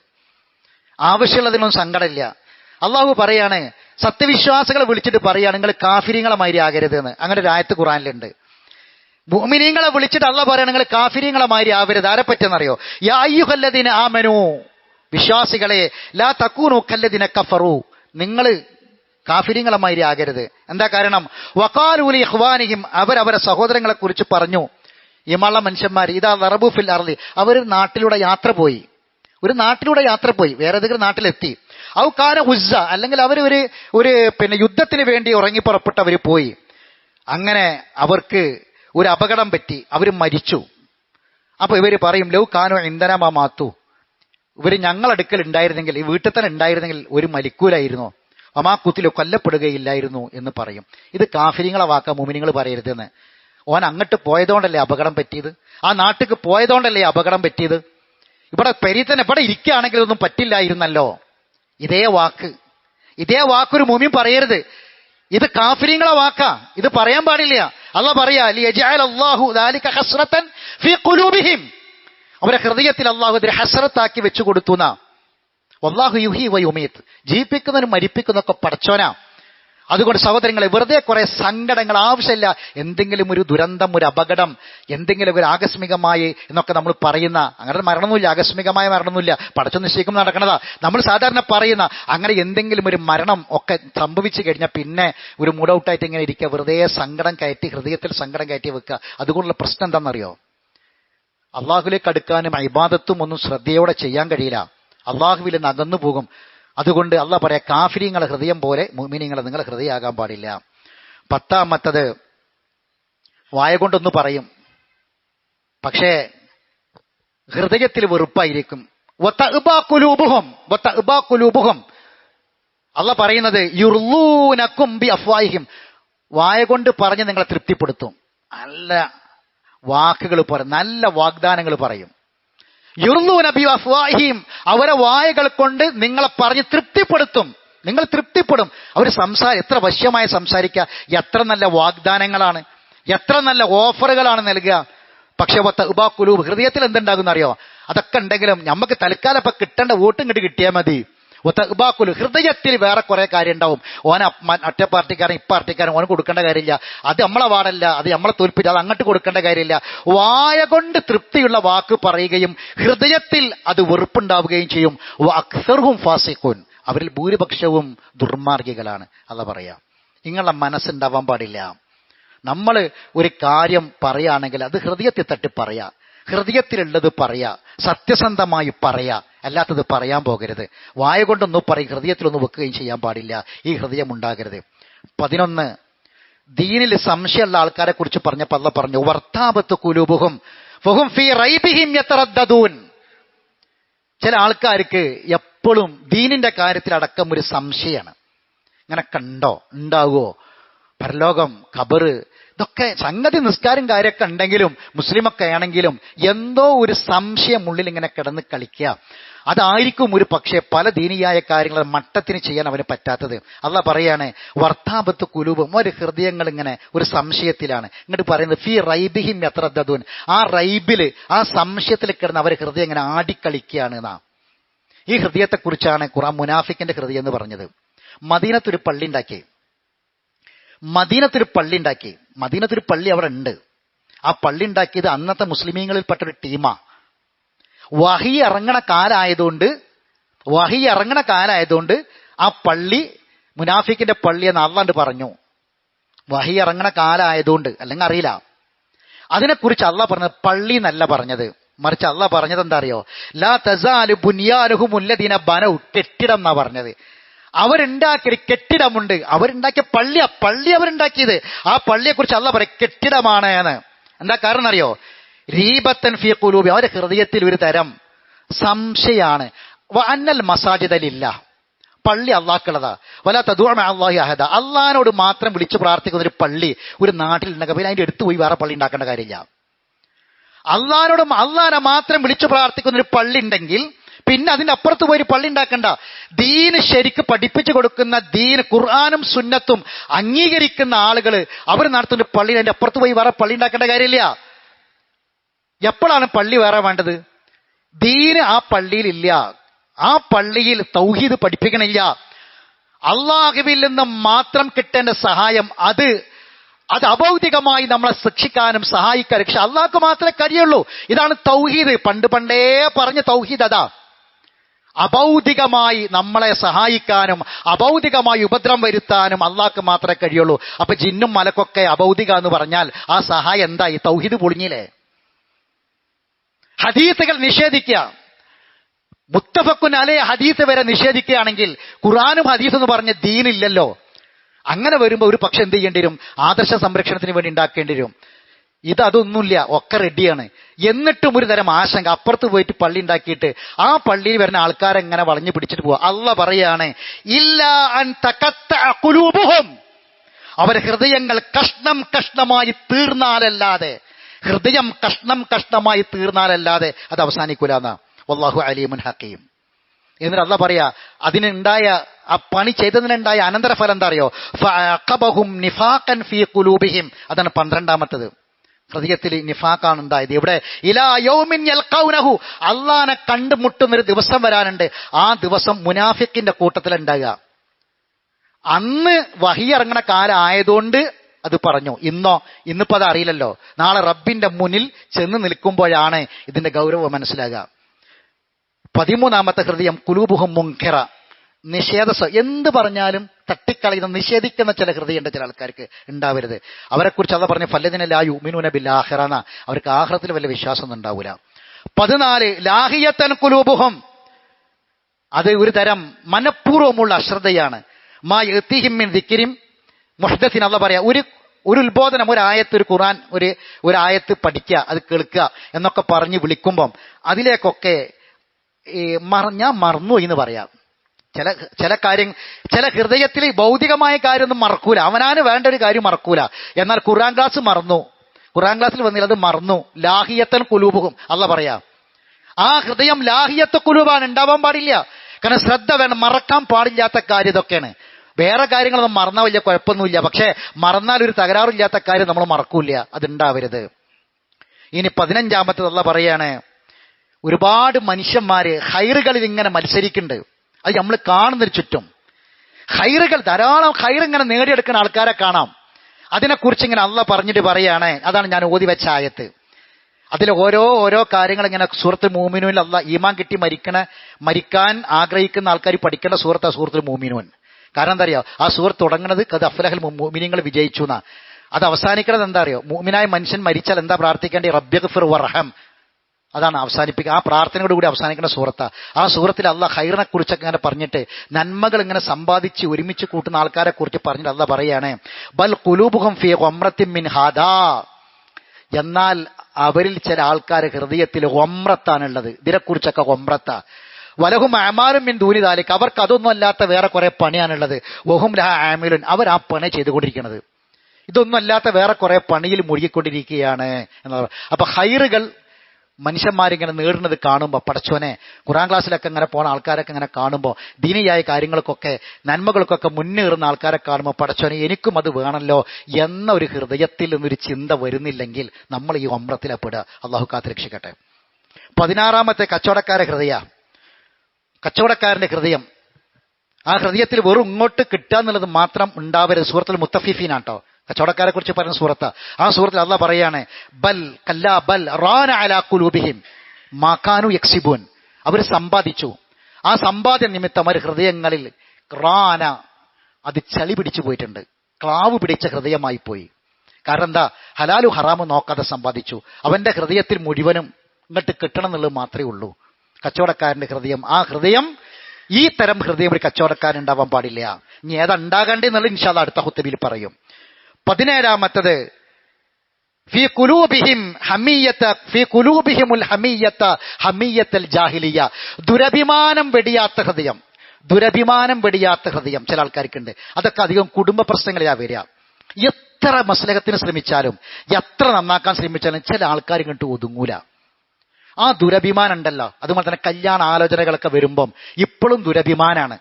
ആവശ്യമുള്ളതിനൊന്നും സങ്കടമില്ല. അള്ളാഹു പറയാണ് സത്യവിശ്വാസികളെ വിളിച്ചിട്ട് പറയാണ് നിങ്ങൾ കാഫിര്യങ്ങളെ മാതിരി ആകരുത് എന്ന് അങ്ങനെ ഒരു ആയത്ത് ഖുറാനിലുണ്ട് ഭൂമിനീങ്ങളെ വിളിച്ചിട്ട് അള്ള പറയണം നിങ്ങൾ കാഫിര്യങ്ങളെ മാതിരി ആവരുത്. ആരെ പറ്റുന്നറിയോ യായുഹല്ലദിന ആമനു. വിശ്വാസികളെ ലാ തക്കൂനു കല്ലതിനെ കഫറു. നിങ്ങൾ കാഫിര്യങ്ങളെ ആകരുത്. എന്താ കാരണം? വക്കാലൂലി ഇഹ്വാനിയും അവരവരെ സഹോദരങ്ങളെ കുറിച്ച് പറഞ്ഞു. ഇമള്ള മനുഷ്യന്മാർ ഇതാ ലറബു ഫിൽ അവർ നാട്ടിലൂടെ യാത്ര പോയി. ഒരു നാട്ടിലൂടെ യാത്ര പോയി. വേറെ ഏതെങ്കിലും നാട്ടിലെത്തി. ഔക്കാന ഉസ്സ അല്ലെങ്കിൽ അവർ ഒരു ഒരു പിന്നെ യുദ്ധത്തിന് വേണ്ടി ഉറങ്ങി പുറപ്പെട്ട് അവർ പോയി. അങ്ങനെ അവർക്ക് ഒരു അപകടം പറ്റി. അവർ മരിച്ചു. അപ്പൊ ഇവർ പറയും ലവ് കാനോ ഇന്ധനമാ മാത്തു. ഇവർ ഞങ്ങളടുക്കൽ ഉണ്ടായിരുന്നെങ്കിൽ ഈ വീട്ടിൽ തന്നെ ഉണ്ടായിരുന്നെങ്കിൽ ഒരു മലിക്കൂലായിരുന്നോ. അമാ കുത്തിലോ കൊല്ലപ്പെടുകയില്ലായിരുന്നു എന്ന് പറയും. ഇത് കാഫിരിങ്ങളെ വാക്ക മുമിനിങ്ങൾ പറയരുതെന്ന്. ഓൻ അങ്ങോട്ട് പോയതുകൊണ്ടല്ലേ അപകടം പറ്റിയത്? ആ നാട്ടിക്ക് പോയതുകൊണ്ടല്ലേ അപകടം പറ്റിയത്? ഇവിടെ പെരീത്തൻ ഇവിടെ ഇരിക്കുകയാണെങ്കിൽ ഒന്നും പറ്റില്ലായിരുന്നല്ലോ. ഇതേ വാക്ക്. ഇതേ വാക്കൊരു മുമിൻ പറയരുത്. ഇത് കാഫിരിങ്ങളെ വാക്ക. ഇത് പറയാൻ പാടില്ല. അല്ല പറയാ അവരെ ഹൃദയത്തിൽ അള്ളാഹു ഹസ്രത്താക്കി വെച്ചു കൊടുത്തു വല്ലാഹു യുഹി വയുമീത്ത് ജീവിപ്പിക്കുന്നതിനും മരിപ്പിക്കുന്നതൊക്കെ പടച്ചോനാ. അതുകൊണ്ട് സഹോദരങ്ങളെ വെറുതെ കുറെ സങ്കടങ്ങൾ ആവശ്യമില്ല. എന്തെങ്കിലും ഒരു ദുരന്തം ഒരു അപകടം എന്തെങ്കിലും ഒരു ആകസ്മികമായി എന്നൊക്കെ നമ്മൾ പറയുന്ന അങ്ങനെ മരണമൊന്നുമില്ല ആകസ്മികമായ മരണമൊന്നുമില്ല. പടച്ചു നിശ്ചയിക്കും നടക്കണതാ നമ്മൾ സാധാരണ പറയുന്ന അങ്ങനെ എന്തെങ്കിലും ഒരു മരണം ഒക്കെ സംഭവിച്ചു കഴിഞ്ഞാൽ പിന്നെ ഒരു മൂഡ് ഔട്ടായിട്ട് ഇങ്ങനെ ഇരിക്കുക വെറുതെ സങ്കടം കയറ്റി ഹൃദയത്തിൽ സങ്കടം കയറ്റി വെക്കുക. അതുകൊണ്ടുള്ള പ്രശ്നം എന്താണെന്നറിയോ? അള്ളാഹുലേക്ക് അടുക്കാനും ഇബാദത്തും ഒന്നും ശ്രദ്ധയോടെ ചെയ്യാൻ കഴിയില്ല. അള്ളാഹുവിൽ നിന്ന് അകന്നു പോകും. അതുകൊണ്ട് അല്ല പറയാ കാഫിരിങ്ങളെ ഹൃദയം പോലെ മുമിനിങ്ങളെ നിങ്ങളെ ഹൃദയമാകാൻ പാടില്ല. പത്താമത്തത് വായ കൊണ്ടൊന്ന് പറയും. പക്ഷേ ഹൃദയത്തിൽ വെറുപ്പായിരിക്കും. അല്ല പറയുന്നത് യുർലൂനക്കുംബി അഫ്വാഹിം വായ കൊണ്ട് പറഞ്ഞ് നിങ്ങളെ തൃപ്തിപ്പെടുത്തും. നല്ല വാക്കുകൾ പറയും നല്ല വാഗ്ദാനങ്ങൾ പറയും. അഫ്വാഹിം അവരെ വായകൾ കൊണ്ട് നിങ്ങളെ പറഞ്ഞ് തൃപ്തിപ്പെടുത്തും. നിങ്ങൾ തൃപ്തിപ്പെടും. അവർ സംസാര എത്ര വശ്യമായി സംസാരിക്കുക. എത്ര നല്ല വാഗ്ദാനങ്ങളാണ്. എത്ര നല്ല ഓഫറുകളാണ് നൽകുക. പക്ഷെ ഉബാക്കുലൂബ് ഹൃദയത്തിൽ എന്തുണ്ടാകുന്ന അറിയോ അതൊക്കെ ഉണ്ടെങ്കിലും നമുക്ക് തൽക്കാലം ഇപ്പൊ കിട്ടേണ്ട വോട്ടും കിട്ടി കിട്ടിയാൽ മതി. ഉബാക്കുലു ഹൃദയത്തിൽ വേറെ കുറെ കാര്യം ഉണ്ടാവും ഓന മറ്റേ പാർട്ടിക്കാരൻ ഇപ്പാർട്ടിക്കാരൻ ഓന് കൊടുക്കേണ്ട കാര്യമില്ല. അത് നമ്മളെ വാടല്ല അത് നമ്മളെ തോൽപ്പിച്ച് അത് അങ്ങോട്ട് കൊടുക്കേണ്ട കാര്യമില്ല. വായ കൊണ്ട് തൃപ്തിയുള്ള വാക്ക് പറയുകയും ഹൃദയത്തിൽ അത് വെറുപ്പുണ്ടാവുകയും ചെയ്യും. അക്സർഹും ഫാസിഖുൻ. അവരിൽ ഭൂരിപക്ഷവും ദുർമാർഗികളാണ്. അതാ പറയാം. നിങ്ങളുടെ മനസ്സുണ്ടാവാൻ പാടില്ല. നമ്മൾ ഒരു കാര്യം പറയുകയാണെങ്കിൽ അത് ഹൃദയത്തിൽ തട്ടി പറയാ. ഹൃദയത്തിലുള്ളത് പറയാ. സത്യസന്ധമായി പറയാ. അല്ലാത്തത് പറയാൻ പോകരുത്. വായ കൊണ്ടൊന്നും പറയും ഹൃദയത്തിലൊന്ന് വെക്കുകയും ചെയ്യാൻ പാടില്ല. ഈ ഹൃദയം ഉണ്ടാകരുത്. പതിനൊന്ന് ദീനിൽ സംശയമുള്ള ആൾക്കാരെ കുറിച്ച് പറഞ്ഞപ്പോൾ അല്ല പറഞ്ഞു വർത്താപത്ത് കുലുബുഹും ഫുഹും റൈബിഹിം ചില ആൾക്കാർക്ക് എപ്പോഴും ദീനിന്റെ കാര്യത്തിൽ അടക്കം ഒരു സംശയമാണ്. ഇങ്ങനെ കണ്ടോ ഉണ്ടാകുമോ പരലോകം ഖബറ് ഇതൊക്കെ സംഗതി നിസ്കാരം കാര്യമൊക്കെ ഉണ്ടെങ്കിലും മുസ്ലിമൊക്കെ ആണെങ്കിലും എന്തോ ഒരു സംശയം ഉള്ളിൽ ഇങ്ങനെ കിടന്ന് കളിക്കുക. അതായിരിക്കും ഒരു പക്ഷേ പല ദീനിയായ കാര്യങ്ങൾ മട്ടത്തിന് ചെയ്യാൻ അവന് പറ്റാത്തത്. അല്ല പറയാണ് വർത്താപത്ത് കുലൂപം ഒരു ഹൃദയങ്ങൾ ഇങ്ങനെ ഒരു സംശയത്തിലാണ്. ഇങ്ങോട്ട് പറയുന്നത് ഫി റൈബിഹിം എത്ര ആ റൈബിൽ ആ സംശയത്തിൽ കിടന്ന് അവർ ഹൃദയം ഇങ്ങനെ ആടിക്കളിക്കുകയാണ് നാം. ഈ ഹൃദയത്തെക്കുറിച്ചാണ് ഖുറാൻ മുനാഫിക്കിന്റെ ഹൃദയം എന്ന് പറഞ്ഞത്. മദീനത്തൊരു പള്ളി ഉണ്ടാക്കി. മദീനത്തൊരു പള്ളി ഉണ്ടാക്കി. മദീനത്തൊരു പള്ളി അവിടെ ഉണ്ട്. ആ പള്ളി ഉണ്ടാക്കിയത് അന്നത്തെ മുസ്ലിമീങ്ങളിൽപ്പെട്ട ഒരു ടീമാ. വഹി ഇറങ്ങണ കാലായതുകൊണ്ട് വഹി ഇറങ്ങണ കാലായതുകൊണ്ട് ആ പള്ളി മുനാഫിക്കിന്റെ പള്ളി എന്ന് അള്ളാണ്ട് പറഞ്ഞു. വഹി ഇറങ്ങണ കാലായതുകൊണ്ട് അല്ലെങ്കിൽ അറിയില്ല. അതിനെക്കുറിച്ച് അള്ള പറഞ്ഞത് പള്ളി എന്നല്ല പറഞ്ഞത്. മറിച്ച് അള്ള പറഞ്ഞത് എന്താ അറിയോ ലാ തസാലു ബുനിയാനുഹു മുല്ലദീന ബന. കെട്ടിടം എന്നാ പറഞ്ഞത്. അവരുണ്ടാക്കിയ കെട്ടിടമുണ്ട്. അവരുണ്ടാക്കിയ പള്ളിയാ. പള്ളി അവരുണ്ടാക്കിയത്. ആ പള്ളിയെക്കുറിച്ച് അല്ല പറയും കെട്ടിടമാണ് എന്ന്. എന്താ കാരണം അറിയോ? രീപത്തൻ ഫി കുലൂബി അവരുടെ ഹൃദയത്തിൽ ഒരു തരം സംശയാണ്. അന്നൽ മസാജിദലില്ല. പള്ളി അള്ളാക്കുള്ളതാ വല തദൂമ അള്ളാഹി അഹദ. അള്ളഹാനോട് മാത്രം വിളിച്ചു പ്രാർത്ഥിക്കുന്ന ഒരു പള്ളി ഒരു നാട്ടിൽ ഉണ്ടെങ്കിൽ പിന്നെ അതിന്റെ അടുത്ത് പോയി വേറെ പള്ളി ഉണ്ടാക്കേണ്ട കാര്യമില്ല. അള്ളഹാനോട് അള്ളഹാനെ മാത്രം വിളിച്ചു പ്രാർത്ഥിക്കുന്ന ഒരു പള്ളി ഉണ്ടെങ്കിൽ പിന്നെ അതിന്റെ അപ്പുറത്ത് പോയി ഒരു പള്ളി ഉണ്ടാക്കണ്ട. ദീന് ശരിക്ക് പഠിപ്പിച്ചു കൊടുക്കുന്ന ദീന് ഖുർആാനും സുന്നത്തും അംഗീകരിക്കുന്ന ആളുകൾ അവർ നടത്തുന്ന പള്ളിയിൽ പള്ളി അതിന്റെ അപ്പുറത്ത് പോയി വേറെ പള്ളി ഉണ്ടാക്കേണ്ട കാര്യമില്ല. എപ്പോഴാണ് പള്ളി വേറെ വേണ്ടത്? ദീന് ആ പള്ളിയിലില്ല. ആ പള്ളിയിൽ തൗഹീദ് പഠിപ്പിക്കണില്ല. അള്ളാഹുവിൽ നിന്ന് മാത്രം കിട്ടേണ്ട സഹായം അത്. അത് അഭൗതികമായി നമ്മളെ ശിക്ഷിക്കാനും സഹായിക്കാനും. പക്ഷെ അള്ളാഹ്ക്ക് മാത്രമേ കഴിയുള്ളൂ. ഇതാണ് തൗഹീദ്. പണ്ട് പണ്ടേ പറഞ്ഞ തൗഹീദ് അതാ. അഭൗതികമായി നമ്മളെ സഹായിക്കാനും അഭൗതികമായി ഉപദ്രം വരുത്താനും അള്ളാഹ്ക്ക് മാത്രമേ കഴിയുള്ളൂ. അപ്പൊ ജിന്നും മലക്കൊക്കെ അഭൗതിക എന്ന് പറഞ്ഞാൽ ആ സഹായം എന്തായി? തൗഹീദ് പൊളിഞ്ഞില്ലേ? ഹദീസുകൾ നിഷേധിക്കുക. മുത്തഫക്കുൻ അലേ ഹദീസ് വരെ നിഷേധിക്കുകയാണെങ്കിൽ ഖുറാനും ഹദീസ് എന്ന് പറഞ്ഞ ദീനില്ലല്ലോ. അങ്ങനെ വരുമ്പോൾ ഒരു പക്ഷെ എന്ത് ചെയ്യേണ്ടി വരും? ആദർശ സംരക്ഷണത്തിന് വേണ്ടി ഉണ്ടാക്കേണ്ടി വരും. ഇത് അതൊന്നുമില്ല. ഒക്കെ റെഡിയാണ്. എന്നിട്ടും ഒരു തരം ആശങ്ക. അപ്പുറത്ത് പോയിട്ട് പള്ളി ഉണ്ടാക്കിയിട്ട് ആ പള്ളിയിൽ വരുന്ന ആൾക്കാരെങ്ങനെ വളഞ്ഞു പിടിച്ചിട്ട് പോവാ. അല്ല പറയാണ് ഇല്ല അവരെ ഹൃദയങ്ങൾ കഷ്ണം കഷ്ണമായി തീർന്നാലല്ലാതെ ഹൃദയം കഷ്ണം കഷ്ണമായി തീർന്നാലല്ലാതെ അത് അവസാനിക്കൂല എന്നാ. വല്ലാഹു അലീമുൻ ഹക്കീം. എന്നിട്ട് അല്ല പറയാ അതിനുണ്ടായ ആ പണി ചെയ്തതിനുണ്ടായ അനന്തരഫലം എന്താ അറിയോ നിഫാഖൻ ഫീ ഖുലൂബിഹിം. അതാണ് പന്ത്രണ്ടാമത്തത്. ഹൃദയത്തിൽ നിഫാക്കാണ് ഉണ്ടായത്. ഇവിടെ ഇലാ യൗമിൻ യൽഖൗനഹു. അള്ളാനെ കണ്ടുമുട്ടുന്ന ഒരു ദിവസം വരാനുണ്ട്. ആ ദിവസം മുനാഫിക്കിന്റെ കൂട്ടത്തിൽ ഉണ്ടാകുക അന്ന് വഹിയിറങ്ങണ ഇറങ്ങണ കാലം ആയതുകൊണ്ട് അത് പറഞ്ഞു. ഇന്നോ ഇന്നിപ്പോ അത് അറിയില്ലല്ലോ. നാളെ റബ്ബിന്റെ മുന്നിൽ ചെന്ന് നിൽക്കുമ്പോഴാണ് ഇതിന്റെ ഗൗരവം മനസ്സിലാകുക. പതിമൂന്നാമത്തെ ഹൃദയം കുലൂബുഹും മുൻഖിറ നിഷേധ എന്ത് പറഞ്ഞാലും തട്ടിക്കളയുന്ന നിഷേധിക്കുന്ന ചില ഹൃദയമുണ്ട് ചില ആൾക്കാർക്ക് ഉണ്ടാവരുത്. അവരെക്കുറിച്ച് അതാ പറഞ്ഞ ഫല്ലദിനല്ലാ യുമിനുന ബില്ലാഹിറന അവർക്ക് ആഹ്റത്തിൽ വല്ല വിശ്വാസമൊന്നും ഉണ്ടാവില്ല പതിനാല് ലാഹിയത്തൻ കുലൂബുഹം. അത് ഒരു തരം മനഃപൂർവമുള്ള അശ്രദ്ധയാണ്. മാ എത്തിഹിമ്മിൻ ദിക്കിരിം മുഹദ്ദസിന് അള്ള പറയാ ഒരു ഒരു ഉത്ബോധനം ഒരു ആയത്ത് ഒരു ഖുറാൻ ഒരു ഒരു ആയത്ത് പഠിക്കുക അത് കേൾക്കുക എന്നൊക്കെ പറഞ്ഞ് വിളിക്കുമ്പം അതിലേക്കൊക്കെ ഈ മറ- ഞാൻ മറന്നു എന്ന് പറയാം. ചില ചില കാര്യം ചില ഹൃദയത്തിൽ ഭൗതികമായ കാര്യമൊന്നും മറക്കൂല. അവനാന് വേണ്ട ഒരു കാര്യം മറക്കൂല. എന്നാൽ ഖുറാൻ ക്ലാസ് മറന്നു. ഖുറാൻ ക്ലാസ്സിൽ വന്നില്ല അത് മറന്നു. ലാഹിയത്തൻ കുലൂബുഹും അല്ല പറയാ. ആ ഹൃദയം ലാഹിയത്ത കുലൂപാണ് ഉണ്ടാവാൻ പാടില്ല. കാരണം ശ്രദ്ധ വേണം മറക്കാൻ പാടില്ലാത്ത കാര്യം ഇതൊക്കെയാണ്. വേറെ കാര്യങ്ങളൊന്നും മറന്നാൽ വലിയ കുഴപ്പമൊന്നുമില്ല. പക്ഷേ മറന്നാൽ ഒരു തകരാറില്ലാത്ത കാര്യം നമ്മൾ മറക്കൂല അതുണ്ടാവരുത്. ഇനി പതിനഞ്ചാമത്തെ തള്ള പറയാണ് ഒരുപാട് മനുഷ്യന്മാര് ഹൈറുകളിൽ ഇങ്ങനെ മത്സരിക്കുന്നുണ്ട്. അത് നമ്മൾ കാണുന്നൊരു ചുറ്റും. ഹൈറുകൾ ധാരാളം ഹൈർ ഇങ്ങനെ നേടിയെടുക്കുന്ന ആൾക്കാരെ കാണാം. അതിനെക്കുറിച്ച് ഇങ്ങനെ അള്ള പറഞ്ഞിട്ട് പറയാണ് അതാണ് ഞാൻ ഓതി വെച്ച ആയത്ത്. അതിൽ ഓരോ ഓരോ കാര്യങ്ങൾ ഇങ്ങനെ സൂറത്ത് മൂമിനുവിൽ അല്ല ഈമാൻ കിട്ടി മരിക്കണ മരിക്കാൻ ആഗ്രഹിക്കുന്ന ആൾക്കാർ പഠിക്കേണ്ട സൂറത്ത് ആ സൂറത്തിൽ മൂമിനുവൻ കാരണം എന്താ അറിയോ? ആ സൂറത്ത് തുടങ്ങുന്നത് അത് അഫ്ലഹൽ മൂമിനിങ്ങൾ വിജയിച്ചു എന്നാ. അത് അവസാനിക്കുന്നത് എന്താ അറിയോ? മൂമിനായ മനുഷ്യൻ മരിച്ചാൽ എന്താ പ്രാർത്ഥിക്കേണ്ടത് റബ്യഗ്ഫിർ വർഹം അതാണ് അവസാനിപ്പിക്കുക ആ പ്രാർത്ഥനയോട് കൂടി അവസാനിക്കുന്ന സൂറത്ത ആ സൂറത്തിൽ അല്ല ഹൈറിനെ കുറിച്ചൊക്കെ ഇങ്ങനെ പറഞ്ഞിട്ട് നന്മകൾ ഇങ്ങനെ സമ്പാദിച്ച് ഒരുമിച്ച് കൂട്ടുന്ന ആൾക്കാരെ കുറിച്ച് പറഞ്ഞിട്ട് അല്ല പറയാണ്. ബൽ കുലൂബുഹം ഫി ഒമ്രത്തിൻ മിൻ ഹാദാ. എന്നാൽ അവരിൽ ചില ആൾക്കാർ ഹൃദയത്തിൽ ഒമ്രത്താണുള്ളത് ഇതിനെക്കുറിച്ചൊക്കെ ഒമ്രത്ത വലഹും അമാലും മിൻ ദൂനിതാലിക്ക് അവർക്ക് അതൊന്നും അല്ലാത്ത വേറെ കുറെ പണിയാണുള്ളത്. വഹും ലഹ ആമിലുൻ അവർ ആ പണി ചെയ്തുകൊണ്ടിരിക്കുന്നത്. ഇതൊന്നും അല്ലാത്ത വേറെ കുറെ പണിയിൽ മുഴുകിക്കൊണ്ടിരിക്കുകയാണ് എന്നത് അപ്പൊ ഹൈറുകൾ മനുഷ്യന്മാരിങ്ങനെ നേടുന്നത് കാണുമ്പോൾ പടച്ചോനെ ഖുറാൻ ക്ലാസ്സിലൊക്കെ ഇങ്ങനെ പോണ ആൾക്കാരൊക്കെ ഇങ്ങനെ കാണുമ്പോൾ ദീനിയായ കാര്യങ്ങൾക്കൊക്കെ നന്മകൾക്കൊക്കെ മുന്നേറുന്ന ആൾക്കാരെ കാണുമ്പോൾ പടച്ചോനെ എനിക്കും അത് വേണമല്ലോ എന്ന ഒരു ഹൃദയത്തിൽ നിന്നൊരു ചിന്ത വരുന്നില്ലെങ്കിൽ നമ്മൾ ഈ ഒമ്രത്തിലെപ്പെടുക അള്ളാഹു കാത്ത് രക്ഷിക്കട്ടെ പതിനാറാമത്തെ കച്ചവടക്കാരെ ഹൃദയ. കച്ചവടക്കാരന്റെ ഹൃദയം. ആ ഹൃദയത്തിൽ വെറും ഇങ്ങോട്ട് കിട്ടുക എന്നുള്ളത് മാത്രം ഉണ്ടാവരുത്. സൂറത്തിൽ മുത്തഫീഫീനാട്ടോ കച്ചവടക്കാരെ കുറിച്ച് പറയുന്ന സൂറത്ത്. ആ സൂറത്തിൽ അല്ല പറയാണ് ബൽ കല്ലാ ബൽ റാന അലാ കുലൂബിഹിം മാക്കാനു യക്സിബുൻ. അവർ സമ്പാദിച്ചു. ആ സമ്പാദ്യ നിമിത്തം അവർ ഹൃദയങ്ങളിൽ റാന അത് ചളി പിടിച്ചു പോയിട്ടുണ്ട്. ക്ലാവ് പിടിച്ച ഹൃദയമായി പോയി. കാരണം എന്താ? ഹലാലു ഹറാമു നോക്കാതെ സമ്പാദിച്ചു. അവന്റെ ഹൃദയത്തിൽ മുഴുവനും ഇങ്ങോട്ട് കിട്ടണം എന്നുള്ളത് മാത്രമേ ഉള്ളൂ. കച്ചവടക്കാരന്റെ ഹൃദയം. ആ ഹൃദയം ഈ തരം ഹൃദയം ഒരു കച്ചവടക്കാരൻ ഉണ്ടാവാൻ പാടില്ല. ഇനി ഏതുണ്ടാകണ്ടെന്നുള്ളത് ഇൻഷാദ് അടുത്ത ഹുത്തബിൽ പറയും. പതിനേഴാമത്തത് ജാഹിലിയ. ദുരഭിമാനം വെടിയാത്ത ഹൃദയം. ദുരഭിമാനം വെടിയാത്ത ഹൃദയം ചില ആൾക്കാർക്കുണ്ട്. അതൊക്കെ അധികം കുടുംബ പ്രശ്നങ്ങളിലാ വരിക. എത്ര മസ്ലഹത്തിന് ശ്രമിച്ചാലും എത്ര നന്നാക്കാൻ ശ്രമിച്ചാലും ചില ആൾക്കാർ ഇങ്ങോട്ട് ഒതുങ്ങൂല. ആ ദുരഭിമാനം ഉണ്ടല്ലോ അതുപോലെ തന്നെ കല്യാണ ആലോചനകളൊക്കെ വരുമ്പം ഇപ്പോഴും ദുരഭിമാനാണ്.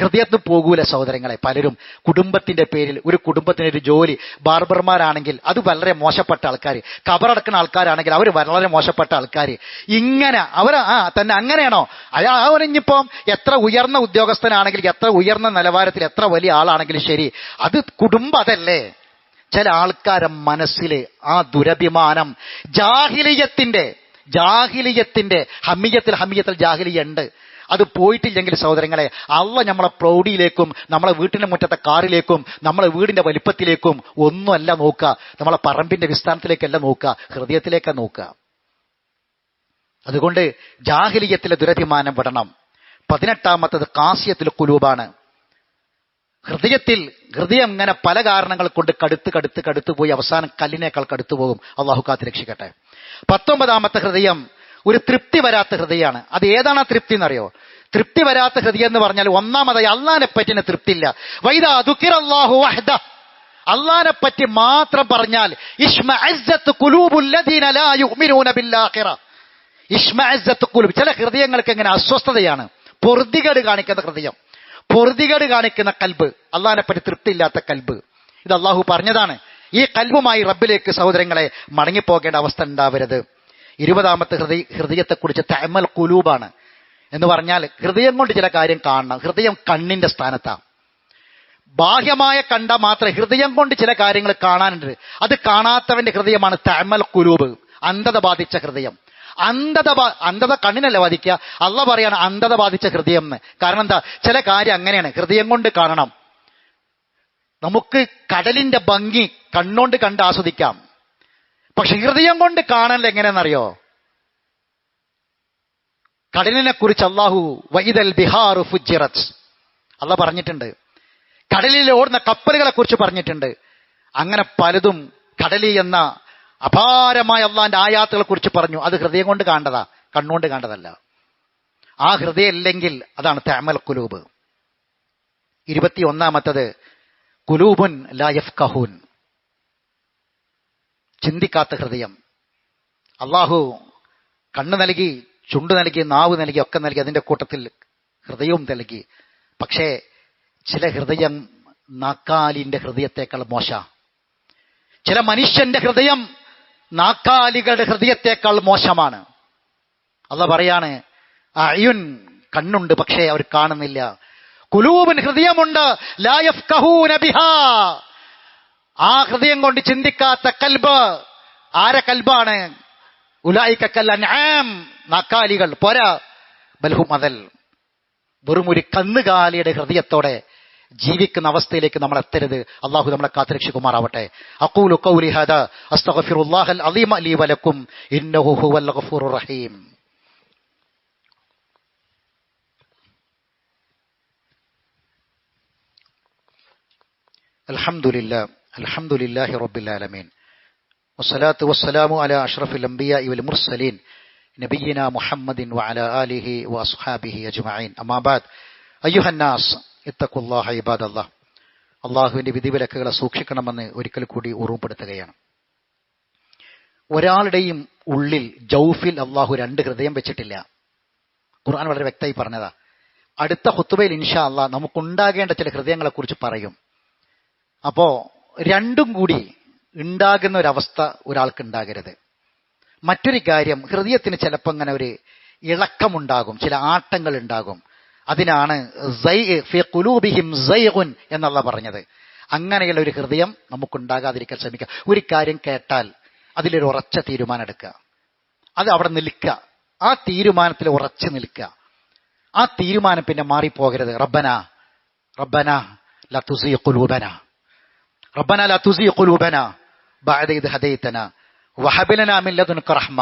ഹൃദയത്തിൽ പോകൂല സഹോദരങ്ങളെ പലരും. കുടുംബത്തിന്റെ പേരിൽ ഒരു കുടുംബത്തിന് ഒരു ജോലി. ബാർബർമാരാണെങ്കിൽ അത് വളരെ മോശപ്പെട്ട ആൾക്കാർ കബറടക്കുന്ന ആൾക്കാരാണെങ്കിൽ അവർ വളരെ മോശപ്പെട്ട ആൾക്കാർ ഇങ്ങനെ അവർ ആ തന്നെ അങ്ങനെയാണോ? അയാൾ അവനിപ്പം എത്ര ഉയർന്ന ഉദ്യോഗസ്ഥനാണെങ്കിൽ എത്ര ഉയർന്ന നിലവാരത്തിൽ എത്ര വലിയ ആളാണെങ്കിലും ശരി അത് കുടുംബം അതല്ലേ. ചില ആൾക്കാരെ മനസ്സിൽ ആ ദുരഭിമാനം ജാഹിലിയത്തിന്റെ ജാഹിലിയത്തിന്റെ ഹമ്മിയത്തിൽ ഹമ്മിയത്തിൽ ജാഹിലിയ ഉണ്ട് അത് പോയിട്ടില്ലെങ്കിൽ സഹോദരങ്ങളെ അള്ള നമ്മളെ പ്രൗഢിയിലേക്കും നമ്മളെ വീട്ടിന്റെ മുറ്റത്തെ കാറിലേക്കും നമ്മളെ വീടിന്റെ വലിപ്പത്തിലേക്കും ഒന്നുമല്ല നോക്കുക. നമ്മളെ പറമ്പിന്റെ വിസ്ഥാനത്തിലേക്കല്ല നോക്കുക. ഹൃദയത്തിലേക്ക നോക്കുക. അതുകൊണ്ട് ജാഹിലിയത്തിലെ ദുരഭിമാനം വിടണം. പതിനെട്ടാമത്തത് കാസ്യത്തിൽ കുലൂബാണ് ഹൃദയത്തിൽ ഹൃദയം ഇങ്ങനെ പല കാരണങ്ങൾ കൊണ്ട് കടുത്ത് കടുത്ത് കടുത്തു പോയി അവസാനം കല്ലിനേക്കാൾ കടുത്തു പോകും. അള്ളാഹു കാത്ത് രക്ഷിക്കട്ടെ പത്തൊമ്പതാമത്തെ ഹൃദയം ഒരു തൃപ്തി വരാത്ത ഹൃദയമാണ്. അത് ഏതാണ് ആ തൃപ്തി എന്നറിയോ? തൃപ്തി വരാത്ത ഹൃദയം എന്ന് പറഞ്ഞാൽ ഒന്നാമതായി അള്ളാനെ പറ്റിന് തൃപ്തിയില്ല. വൈദാ ദുഃഖിർ അള്ളാഹു വഹദ അള്ളാനെ പറ്റി മാത്രം പറഞ്ഞാൽ ചില ഹൃദയങ്ങൾക്ക് എങ്ങനെ അസ്വസ്ഥതയാണ്. പൊറുതികേട് കാണിക്കുന്ന ഹൃദയം. പൊറുതികേട് കാണിക്കുന്ന കൽബ്. അള്ളാനെ പറ്റി തൃപ്തിയില്ലാത്ത കൽബ്. ഇത് അള്ളാഹു പറഞ്ഞതാണ്. ഈ കൽവുമായി റബ്ബിലേക്ക് സഹോദരങ്ങളെ മടങ്ങിപ്പോകേണ്ട അവസ്ഥ ഉണ്ടാവരുത്. ഇരുപതാമത്തെ ഹൃദയ ഹൃദയത്തെക്കുറിച്ച് തമൽ കുലൂബാണ് എന്ന് പറഞ്ഞാൽ ഹൃദയം കൊണ്ട് ചില കാര്യം കാണണം. ഹൃദയം കണ്ണിന്റെ സ്ഥാനത്താണ് ബാഹ്യമായ കണ്ട മാത്രം ഹൃദയം കൊണ്ട് ചില കാര്യങ്ങൾ കാണാനുണ്ട്. അത് കാണാത്തവന്റെ ഹൃദയമാണ് തമൽ കുലൂബ് അന്ധത ബാധിച്ച ഹൃദയം. അന്ധത അന്ധത കണ്ണിനല്ല ബാധിക്കുക. അള്ള പറയാണ് അന്ധത ബാധിച്ച ഹൃദയം എന്ന്. കാരണം എന്താ? ചില കാര്യം അങ്ങനെയാണ്. ഹൃദയം കൊണ്ട് കാണണം. നമുക്ക് കടലിന്റെ ഭംഗി കണ്ണോണ്ട് കണ്ട് ആസ്വദിക്കാം. പക്ഷെ ഹൃദയം കൊണ്ട് കാണൽ എങ്ങനെയെന്നറിയോ? കടലിനെ കുറിച്ച് അള്ളാഹു വൈദൽ ബിഹാർ ഫുജിറത്ത് അള്ള പറഞ്ഞിട്ടുണ്ട്. കടലിൽ ഓടുന്ന കപ്പലുകളെ കുറിച്ച് പറഞ്ഞിട്ടുണ്ട്. അങ്ങനെ പലതും കടലി എന്ന അപാരമായ അള്ളാന്റെ ആയാത്തുകളെ കുറിച്ച് പറഞ്ഞു. അത് ഹൃദയം കൊണ്ട് കാണേണ്ടതാ കണ്ണുകൊണ്ട് കാണേണ്ടതല്ല ആ ഹൃദയം ഇല്ലെങ്കിൽ അതാണ് തേമൽ കുലൂബ് ഇരുപത്തി ഒന്നാമത്തത് കുലൂബുൻ ലായഫ് കഹൂൻ ചിന്തിക്കാത്ത ഹൃദയം. അള്ളാഹു കണ്ണ് നൽകി ചുണ്ട് നൽകി നാവ് നൽകി ഒക്കെ നൽകി അതിന്റെ കൂട്ടത്തിൽ ഹൃദയവും നൽകി. പക്ഷേ ചില ഹൃദയം നാക്കാലിന്റെ ഹൃദയത്തേക്കാൾ മോശ. ചില മനുഷ്യന്റെ ഹൃദയം നാക്കാലികളുടെ ഹൃദയത്തേക്കാൾ മോശമാണ്. അല്ല പറയാണ് അയുൻ കണ്ണുണ്ട് പക്ഷേ അവർ കാണുന്നില്ല. കുലൂബിൻ ഹൃദയമുണ്ട്. ലായഫ് കഹൂന ബിഹാ. ആ ഹൃദയം കൊണ്ട് ചിന്തിക്കാത്ത കൽബ് ആരെ കൽബാണ്? ഉലായിക്കൽ അനാം നാക്കാലികൾ പോരാ. ബൽഹു മതൽ വെറും ഒരു കന്നുകാലിയുടെ ഹൃദയത്തോടെ ജീവിക്കുന്ന അവസ്ഥയിലേക്ക് നമ്മൾ എത്തരുത്. അള്ളാഹു നമ്മളെ കാത്തുരക്ഷിക്കുമാറാവട്ടെ. അഖൂലു ഖൗലി അലീം അസ്തഗ്ഫിറുല്ലാഹൽ വലക്കും ഇന്നഹു ഹുവൽ റഹീം. അള്ളാഹുവിന്റെ അൽഹംദുലില്ലാഹി റബ്ബിലാലമീൻ വസ്സലാത്തു വസ്സലാമു മുർസലീൻ മുഹമ്മദിൻ ആലിഹി വഅസ്ഹാബിഹി അജ്മഈൻ. അമാബാദ് ഇബാദല്ലാഹ്. വിധിവിലക്കുകളെ സൂക്ഷിക്കണമെന്ന് ഒരിക്കൽ കൂടി ഓർമ്മപ്പെടുത്തുകയാണ്. ഒരാളുടെയും ഉള്ളിൽ ജൗഫിൽ അള്ളാഹു രണ്ട് ഹൃദയം വെച്ചിട്ടില്ല. ഖുർആൻ വളരെ വ്യക്തമായി പറഞ്ഞതാ അടുത്ത ഹുത്തുബയിൽ ഇൻഷാ അള്ളാഹ് നമുക്കുണ്ടാകേണ്ട ചില ഹൃദയങ്ങളെക്കുറിച്ച് പറയും. അപ്പോ രണ്ടും കൂടി ഉണ്ടാകുന്ന ഒരവസ്ഥ ഒരാൾക്ക് ഉണ്ടാകരുത് മറ്റൊരു കാര്യം ഹൃദയത്തിന് ചിലപ്പോൾ അങ്ങനെ ഒരു ഇളക്കമുണ്ടാകും ചില ആട്ടങ്ങൾ ഉണ്ടാകും അതിനാണ് എന്നുള്ള പറഞ്ഞത്. അങ്ങനെയുള്ള ഒരു ഹൃദയം നമുക്കുണ്ടാകാതിരിക്കാൻ ശ്രമിക്കുക. ഒരു കാര്യം കേട്ടാൽ അതിലൊരു ഉറച്ച തീരുമാനം എടുക്കുക. അത് അവിടെ നിൽക്കുക. ആ തീരുമാനത്തിൽ ഉറച്ചു നിൽക്കുക. ആ തീരുമാനം പിന്നെ മാറിപ്പോകരുത്. റബ്ബന റബ്ബന ലതുസി ഖുലൂബന. റബ്ബന ലതുസി ഖുലൂബന ബഅദ ഇദ് ഹദൈതന വഹബ് ലനാ മിൻ ലദുൻക റഹ്മ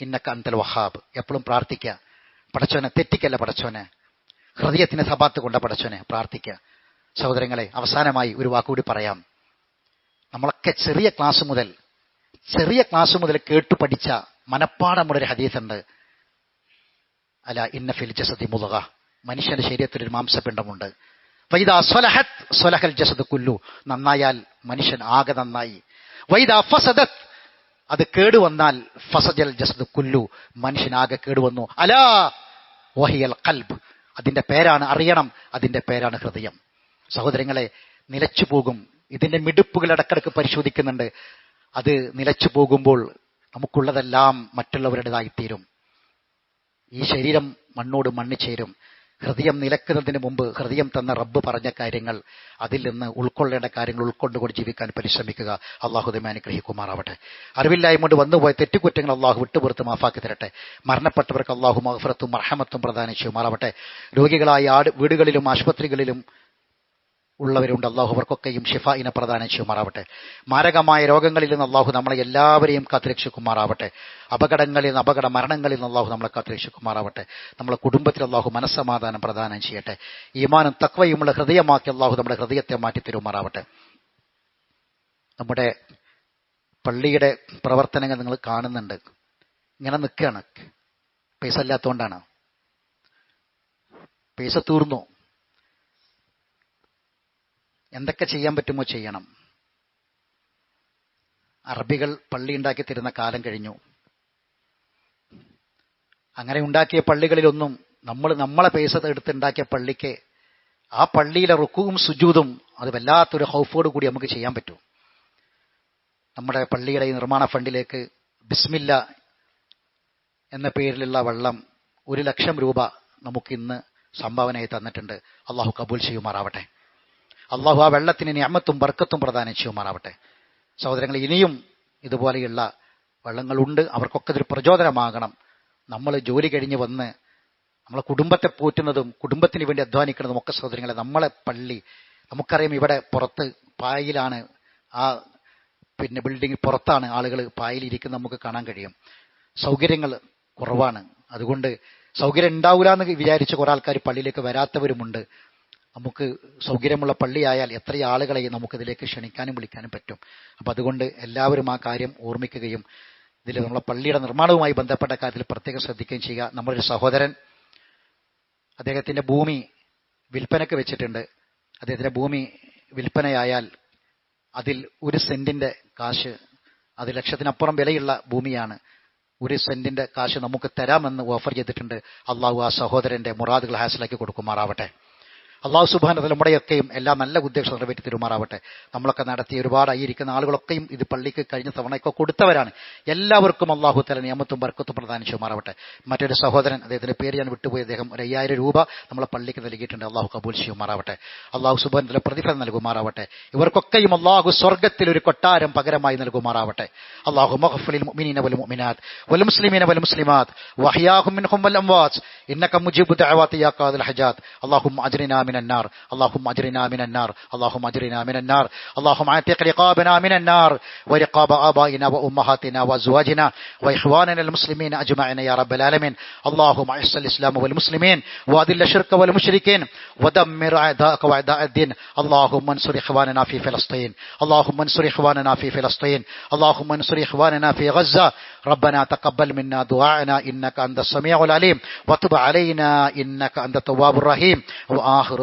ഇന്നക അൻതൽ വഹാബ് എപ്പോഴും പ്രാർത്ഥിക്കുക. പടച്ചോനെ തെറ്റിക്കല്ല പടച്ചോനെ ഹൃദയത്തിന് സഭാത്ത് കൊണ്ട പടച്ചോനെ പ്രാർത്ഥിക്കുക. സഹോദരങ്ങളെ അവസാനമായി ഒരു വാക്കുകൂടി പറയാം. നമ്മളൊക്കെ ചെറിയ ക്ലാസ് മുതൽ ചെറിയ ക്ലാസ് മുതൽ കേട്ടു പഠിച്ച മനപ്പാടമുള്ളൊരു ഹദീസുണ്ട്. അല്ല ഇന്ന ഫിൽ ജസദി മുതക മനുഷ്യന്റെ ശരീരത്തിൽ ഒരു മാംസപിണ്ഡമുണ്ട്. വൈദ സ്വലഹത് സ്വലഹൽ ജസദ് കുല്ലു നന്നായാൽ മനുഷ്യൻ ആകെ നന്നായി. വൈദ ഫസദത് അത് കേടുവന്നാൽ ഫസജൽ ജസദ് കുല്ലു. മനുഷ്യൻ മനുഷ്യനാകെ കേടുവന്നു അലാ വഹിയൽ കൽബ് അതിന്റെ പേരാണ് അറിയണം. അതിന്റെ പേരാണ് ഹൃദയം. സഹോദരങ്ങളെ നിലച്ചു പോകും. ഇതിന്റെ മിടുപ്പുകൾ ഇടക്കിടക്ക് പരിശോധിക്കുന്നുണ്ട്. അത് നിലച്ചു പോകുമ്പോൾ നമുക്കുള്ളതെല്ലാം മറ്റുള്ളവരുടേതായിത്തീരും. ഈ ശരീരം മണ്ണോട് മണ്ണ് ചേരും. ഹൃദയം നിലക്കുന്നതിന് മുമ്പ് ഹൃദയം തന്ന റബ്ബ് പറഞ്ഞ കാര്യങ്ങൾ അതിൽ നിന്ന് ഉൾക്കൊള്ളേണ്ട കാര്യങ്ങൾ ഉൾക്കൊണ്ടുകൊണ്ട് ജീവിക്കാൻ പരിശ്രമിക്കുക. അള്ളാഹുദമെ അനുഗ്രഹിക്കുമാറാവട്ടെ. അറിവില്ലായ്മ കൊണ്ട് വന്നുപോയ തെറ്റുകുറ്റങ്ങൾ അള്ളാഹു വിട്ടുപുറത്ത് മാഫാക്കി തരട്ടെ. മരണപ്പെട്ടവർക്ക് അള്ളാഹു മഹഫറത്തും മർഹമത്തും പ്രദാനം ചെയ്യുമാറാവട്ടെ. രോഗികളായ ആട് വീടുകളിലും ആശുപത്രികളിലും ഉള്ളവരുണ്ട്. അള്ളാഹു അവർക്കൊക്കെയും ഷിഫായിനെ പ്രദാനം ചെയ്യുമാറാവട്ടെ. മാരകമായ രോഗങ്ങളിൽ നിന്ന് അള്ളാഹു നമ്മളെ എല്ലാവരെയും കാത്തിരക്ഷിക്കുമാറാവട്ടെ. അപകടങ്ങളിൽ നിന്ന് അപകട മരണങ്ങളിൽ നിന്ന് അള്ളാഹു നമ്മളെ കാത്തിരക്ഷിക്കുമാറാവട്ടെ. നമ്മളെ കുടുംബത്തിൽ അള്ളാഹു മനസ്സമാധാനം പ്രദാനം ചെയ്യട്ടെ. ഈമാനും തക്വയുമുള്ള ഹൃദയമാക്കി അള്ളാഹു നമ്മുടെ ഹൃദയത്തെ മാറ്റി തരുമാറാവട്ടെ. നമ്മുടെ പള്ളിയുടെ പ്രവർത്തനങ്ങൾ നിങ്ങൾ കാണുന്നുണ്ട്. ഇങ്ങനെ നിൽക്കുകയാണ്. പൈസ ഇല്ലാത്തതുകൊണ്ടാണ്. പൈസ തീർന്നു. എന്തൊക്കെ ചെയ്യാൻ പറ്റുമോ ചെയ്യണം. അറബികൾ പള്ളി ഉണ്ടാക്കി തരുന്ന കാലം കഴിഞ്ഞു. അങ്ങനെ ഉണ്ടാക്കിയ പള്ളികളിലൊന്നും നമ്മൾ നമ്മളെ പൈസ എടുത്തുണ്ടാക്കിയ പള്ളിക്ക് ആ പള്ളിയിലെ റുക്കുവും സുജൂതും അത് വല്ലാത്തൊരു ഹൗഫോട് കൂടി നമുക്ക് ചെയ്യാൻ പറ്റും. നമ്മുടെ പള്ളിയുടെ ഈ നിർമ്മാണ ഫണ്ടിലേക്ക് ബിസ്മില്ല എന്ന പേരിലുള്ള വെള്ളം ഒരു ലക്ഷം രൂപ നമുക്കിന്ന് സംഭാവനയായി തന്നിട്ടുണ്ട്. അള്ളാഹു കബൂൽ ചെയ്യുമാറാവട്ടെ. അള്ളാഹു ആ വെള്ളത്തിന് ഞാമത്തും ബർക്കത്തും പ്രദാനം ചെയ്യുമാറാവട്ടെ സഹോദരങ്ങൾ ഇനിയും ഇതുപോലെയുള്ള വെള്ളങ്ങളുണ്ട്. അവർക്കൊക്കെ ഇതൊരു പ്രചോദനമാകണം. നമ്മൾ ജോലി കഴിഞ്ഞ് വന്ന് നമ്മളെ കുടുംബത്തെ പോറ്റുന്നതും കുടുംബത്തിന് വേണ്ടി അധ്വാനിക്കുന്നതും ഒക്കെ സഹോദരങ്ങളെ നമ്മളെ പള്ളി നമുക്കറിയാം ഇവിടെ പുറത്ത് പായയിലാണ് ആ പിന്നെ ബിൽഡിംഗ് പുറത്താണ് ആളുകൾ പായയിലിരിക്കുന്നത് നമുക്ക് കാണാൻ കഴിയും. സൗകര്യങ്ങൾ കുറവാണ്. അതുകൊണ്ട് സൗകര്യം ഉണ്ടാവില്ല എന്ന് വിചാരിച്ച് കുറെ ആൾക്കാർ പള്ളിയിലേക്ക് വരാത്തവരുമുണ്ട്. നമുക്ക് സൗകര്യമുള്ള പള്ളിയായാൽ എത്ര ആളുകളെ നമുക്കിതിലേക്ക് ക്ഷണിക്കാനും വിളിക്കാനും പറ്റും. അപ്പം അതുകൊണ്ട് എല്ലാവരും ആ കാര്യം ഓർമ്മിക്കുകയും ഇതിൽ നമ്മളെ പള്ളിയുടെ നിർമ്മാണവുമായി ബന്ധപ്പെട്ട കാര്യത്തിൽ പ്രത്യേകം ശ്രദ്ധിക്കുകയും ചെയ്യുക. നമ്മളൊരു സഹോദരൻ അദ്ദേഹത്തിന്റെ ഭൂമി വിൽപ്പനയ്ക്ക് വെച്ചിട്ടുണ്ട്. അദ്ദേഹത്തിന്റെ ഭൂമി വിൽപ്പനയായാൽ അതിൽ ഒരു സെന്റിന്റെ കാശ് അത് ലക്ഷത്തിനപ്പുറം വിലയുള്ള ഭൂമിയാണ്. ഒരു സെന്റിന്റെ കാശ് നമുക്ക് തരാമെന്ന് ഓഫർ ചെയ്തിട്ടുണ്ട്. അള്ളാഹു ആ സഹോദരന്റെ മുറാദുകൾ ഹാസിലാക്കി കൊടുക്കുമാറാവട്ടെ. അള്ളാഹു സുബാനത്തിൽ നമ്മുടെയൊക്കെയും എല്ലാ നല്ല ഉദ്ദേശം നിറവേറ്റി തിരുമാറാവട്ടെ. നമ്മളൊക്കെ നടത്തിയ ഒരുപാടായിരിക്കുന്ന ആളുകളൊക്കെയും ഇത് പള്ളിക്ക് കഴിഞ്ഞ തവണയൊക്കെ കൊടുത്തവരാണ്. എല്ലാവർക്കും അള്ളാഹു തല നിയമത്തും വർക്കത്തും പ്രധാനിച്ചുമാറാവട്ടെ മറ്റൊരു സഹോദരൻ അദ്ദേഹത്തിന്റെ പേര് ഞാൻ വിട്ടുപോയി. അദ്ദേഹം ഒരു അയ്യായിരം രൂപ നമ്മളെ പള്ളിക്ക് നൽകിയിട്ടുണ്ട്. അള്ളാഹു കബൂൽ ചെയ്യുമാറാവട്ടെ. അള്ളാഹു സുബാനത്തിലെ പ്രതിഫലം നൽകുമാറാവട്ടെ. ഇവർക്കൊക്കെയും അള്ളാഹു സ്വർഗത്തിൽ ഒരു കൊട്ടാരം പകരമായി നൽകുമാറാവട്ടെ. അള്ളാഹു മഹഫുലിൽ മുഅ്മിനീന വൽ മുഅ്മിനാത്ത് വൽ മുസ്ലിമീന വൽ മുസ്ലിമാത്ത് വഹിയാഹും മിൻഹും വൽ അംവാത്ത് ഇന്നക മുജീബു ദഅവാതി യാ ഖാദിൽ ഹജാത്ത്. അല്ലാഹുമ്മ അജ്രിനാ من النار. اللهم اجرنا من النار. اللهم اجرنا من النار. اللهم اعتق رقابنا من النار. ورقاب آبائنا وأمهاتنا وأزواجنا وإخواننا المسلمين أجمعين يا رب العالمين. اللهم أعز الإسلام والمسلمين وأذل الشرك والمشركين ودمر أعداءك وأعداء الدين. اللهم انصر إخواننا في فلسطين. اللهم انصر إخواننا في فلسطين. اللهم انصر إخواننا في غزة. ربنا تقبل منا دعاءنا. إنك أنت السميع العليم. وتب علينا. إنك أنت التواب الرحيم. وآخر